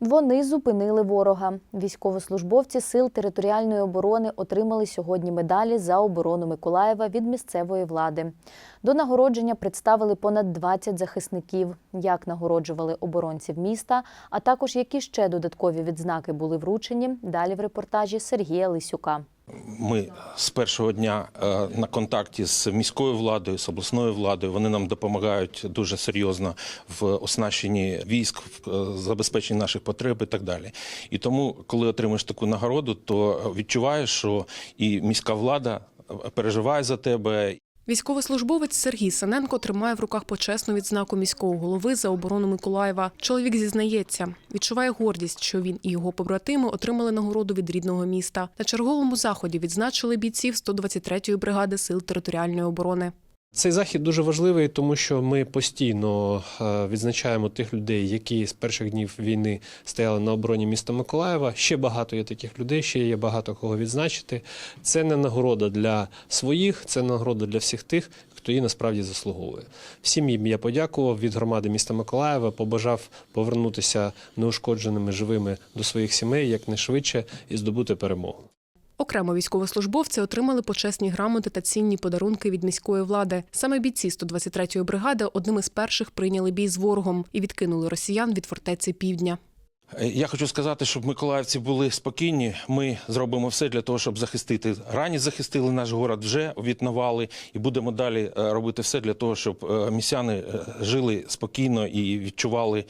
Вони зупинили ворога. Військовослужбовці сил територіальної оборони отримали сьогодні медалі за оборону Миколаєва від місцевої влади. До нагородження представили понад 20 захисників. Як нагороджували оборонців міста, а також які ще додаткові відзнаки були вручені. Далі в репортажі Сергія Лисюка. Ми з першого дня е, на контакті з міською владою, з обласною владою. Вони нам допомагають дуже серйозно в оснащенні військ, в е, забезпеченні наших потреб і так далі. І тому, коли отримуєш таку нагороду, то відчуваєш, що і міська влада е, переживає за тебе, Військовослужбовець Сергій Саненко тримає в руках почесну відзнаку міського голови за оборону Миколаєва. Чоловік зізнається, відчуває гордість, що він і його побратими отримали нагороду від рідного міста. На черговому заході відзначили бійців 123-ї бригади сил територіальної оборони. Цей захід дуже важливий, тому що ми постійно е, відзначаємо тих людей, які з перших днів війни стояли на обороні міста Миколаєва. Ще багато є таких людей, ще є багато кого відзначити. Це не нагорода для своїх, це нагорода для всіх тих, хто її насправді заслуговує. Всім їм я подякував від громади міста Миколаєва, побажав повернутися неушкодженими живими до своїх сімей якнайшвидше і здобути перемогу. Окремо військовослужбовці отримали почесні грамоти та цінні подарунки від міської влади. Саме бійці 123-ї бригади одним із перших прийняли бій з ворогом і відкинули росіян від фортеці Півдня. Е, Я хочу сказати, щоб миколаївці були спокійні. Ми зробимо все для того, щоб захистити. Рані захистили наш город вже від і будемо далі е, робити все для того, щоб е, містяни е, жили спокійно і відчували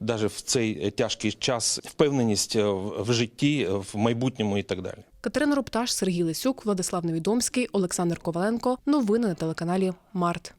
навіть в цей тяжкий час впевненість в житті, в майбутньому і так далі. Катерина Рупташ, Сергій Лисюк, Владислав Невідомський, Олександр Коваленко. Новини на телеканалі Март.